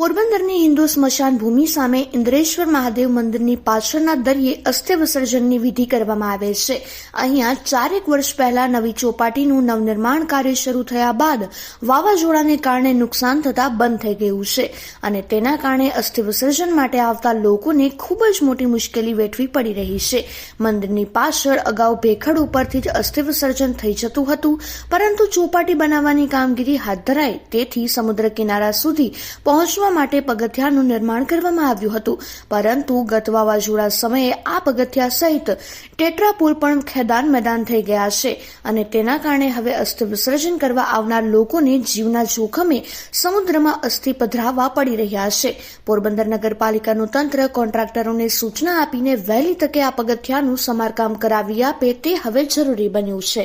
પોરબંદરની હિન્દુ સ્મશાન ભૂમિ સામે ઇન્દ્રેશ્વર મહાદેવ મંદિરની પાછળના દરિયે અસ્થિ વિસર્જનની વિધિ કરવામાં આવે છે. અહીંયા ચારેક વર્ષ પહેલા નવી ચોપાટીનું નવનિર્માણ કાર્ય શરૂ થયા બાદ વાવાઝોડાને કારણે નુકસાન થતા બંધ થઈ ગયું છે અને તેના કારણે અસ્થિ વિસર્જન માટે આવતા લોકોને ખૂબ જ મોટી મુશ્કેલી વેઠવી પડી રહી છે. મંદિરની પાછળ અગાઉ ભેખડ ઉપરથી જ અસ્થિ વિસર્જન થઈ જતું હતું, પરંતુ ચોપાટી બનાવવાની કામગીરી હાથ ધરાય તેથી સમુદ્ર કિનારા સુધી પહોંચવા માટે પગથિયાનું નિર્માણ કરવામાં આવ્યું હતું. પરંતુ ગત વાવાઝોડા સમયે આ પગથિયા સહિત ટેટ્રા પુલ પણ ખેદાન મેદાન થઈ ગયા છે અને તેના કારણે હવે અસ્થિ વિસર્જન કરવા આવનાર લોકોને જીવના જોખમે સમુદ્રમાં અસ્થિ પધરાવવા પડી રહ્યા છે. પોરબંદર નગરપાલિકાનું તંત્ર કોન્ટ્રાક્ટરોને સૂચના આપીને વહેલી તકે આ પગથિયાનું સમારકામ કરાવી આપે તે હવે જરૂરી બન્યું છે.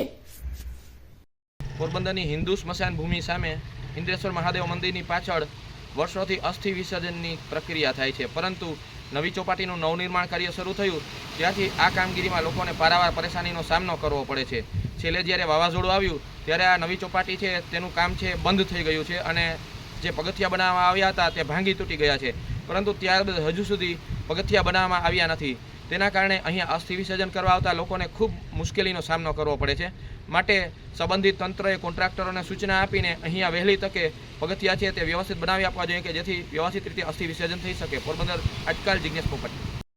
પોરબંદરની હિન્દુ સ્મશાન ભૂમિ સામે ઇન્દ્રેશ્વર મહાદેવ મંદિરની પાછળ વર્ષોથી અસ્થિ વિસર્જનની પ્રક્રિયા થાય છે. પરંતુ નવી ચોપાટીનું નવનિર્માણ કાર્ય શરૂ થયું, ત્યારથી આ કામગીરીમાં લોકોને પારાવાર પરેશાનીનો સામનો કરવો પડે છે. છેલ્લે જ્યારે વાવાઝોડું આવ્યું, ત્યારે આ નવી ચોપાટી છે, તેનું કામ છે, બંધ થઈ ગયું છે અને જે પગથિયા બનાવવામાં આવ્યા હતા, તે ભાંગી તૂટી ગયા છે. પરંતુ ત્યારબાદ હજુ સુધી પગથિયા બનાવવામાં આવ્યા નથી. તેના કારણે અહીંયા અસ્થિ વિસર્જન કરવા આવતા લોકોને ખૂબ મુશ્કેલીનો સામનો કરવો પડે છે. માટે સંબંધિત તંત્રએ કોન્ટ્રાક્ટરોને સૂચના આપીને અહીંયા વહેલી તકે પગથિયા છે તે વ્યવસ્થિત બનાવી આપવા જોઈએ કે જેથી વ્યવસ્થિત રીતે અસ્થિ વિસર્જન થઈ શકે. પોરબંદર આજકાલ જિજ્ઞેશ પોપટ.